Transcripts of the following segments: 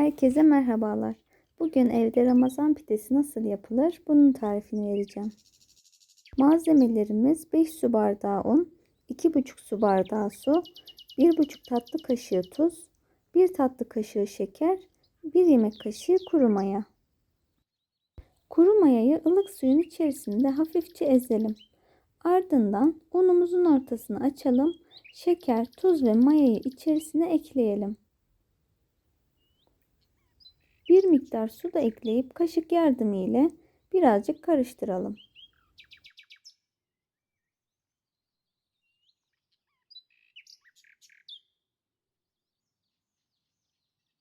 Herkese merhabalar. Bugün evde Ramazan pidesi nasıl yapılır? Bunun tarifini vereceğim. Malzemelerimiz 5 su bardağı un, 2,5 su bardağı su, 1,5 tatlı kaşığı tuz, 1 tatlı kaşığı şeker, 1 yemek kaşığı kuru maya. Kuru mayayı ılık suyun içerisinde hafifçe ezelim. Ardından unumuzun ortasını açalım. Şeker, tuz ve mayayı içerisine ekleyelim. Bir miktar su da ekleyip kaşık yardımı ile birazcık karıştıralım.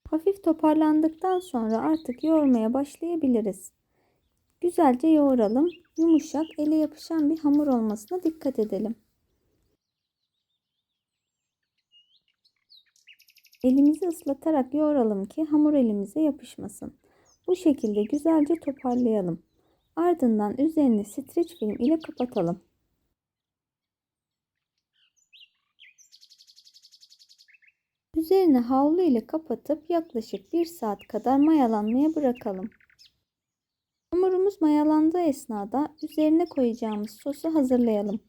Hafif toparlandıktan sonra artık yoğurmaya başlayabiliriz. Güzelce yoğuralım. Yumuşak, ele yapışan bir hamur olmasına dikkat edelim. Elimizi ıslatarak yoğuralım ki hamur elimize yapışmasın. Bu şekilde güzelce toparlayalım. Ardından üzerini streç film ile kapatalım. Üzerini havlu ile kapatıp yaklaşık 1 saat kadar mayalanmaya bırakalım. Hamurumuz mayalandığı esnada üzerine koyacağımız sosu hazırlayalım.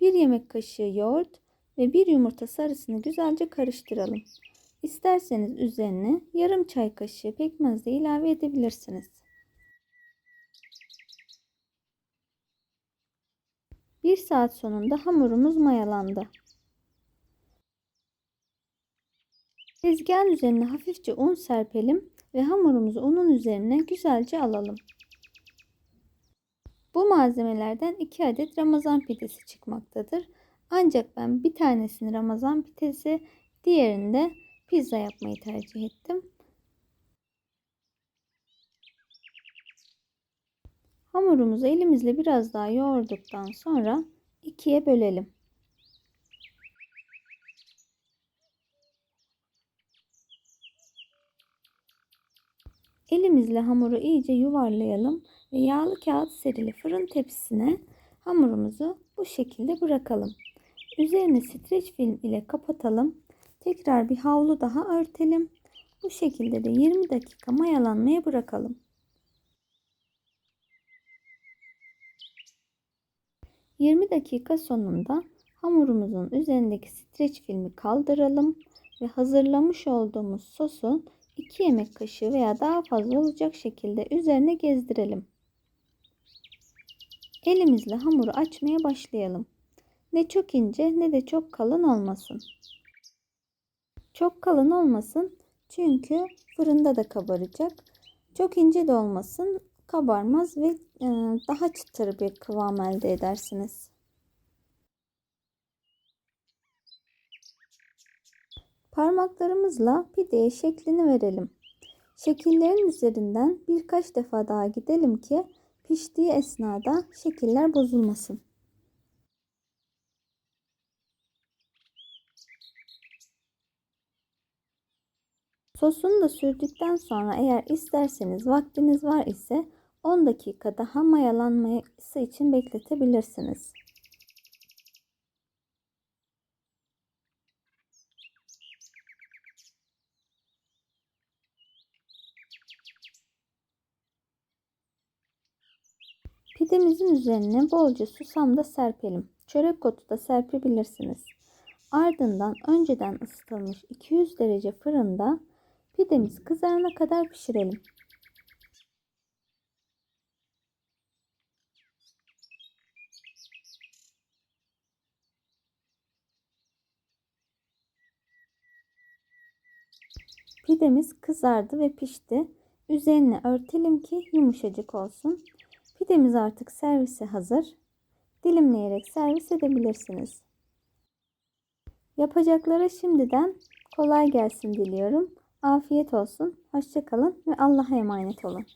1 yemek kaşığı yoğurt ve 1 yumurta sarısını güzelce karıştıralım. İsterseniz üzerine yarım çay kaşığı pekmez de ilave edebilirsiniz. Bir saat sonunda hamurumuz mayalandı. Tezgahın üzerine hafifçe un serpelim ve hamurumuzu unun üzerine güzelce alalım. Bu malzemelerden 2 adet Ramazan pidesi çıkmaktadır. Ancak ben bir tanesini Ramazan pidesi, diğerini de pizza yapmayı tercih ettim. Hamurumuzu elimizle biraz daha yoğurduktan sonra ikiye bölelim. Elimizle hamuru iyice yuvarlayalım ve yağlı kağıt serili fırın tepsisine hamurumuzu bu şekilde bırakalım. Üzerine streç film ile kapatalım. Tekrar bir havlu daha örtelim. Bu şekilde de 20 dakika mayalanmaya bırakalım. 20 dakika sonunda hamurumuzun üzerindeki streç filmi kaldıralım ve hazırlamış olduğumuz sosun 2 yemek kaşığı veya daha fazla olacak şekilde üzerine gezdirelim. Elimizle hamuru açmaya başlayalım. Ne çok ince ne de çok kalın olmasın. Çok kalın olmasın çünkü fırında da kabaracak. Çok ince de olmasın kabarmaz ve e, daha çıtır bir kıvam elde edersiniz. Parmaklarımızla pideye şeklini verelim. Şekillerin üzerinden birkaç defa daha gidelim ki piştiği esnada şekiller bozulmasın. Sosunu da sürdükten sonra eğer isterseniz vaktiniz var ise 10 dakika daha mayalanması için bekletebilirsiniz. Pidemizin üzerine bolca susam da serpelim. Çörek otu da serpebilirsiniz. Ardından önceden ısıtılmış 200 derece fırında pidemiz kızarana kadar pişirelim. Pidemiz kızardı ve pişti. Üzerine örtelim ki yumuşacık olsun. Pidemiz artık servise hazır. Dilimleyerek servis edebilirsiniz. Yapacaklara şimdiden kolay gelsin diliyorum. Afiyet olsun. Hoşçakalın ve Allah'a emanet olun.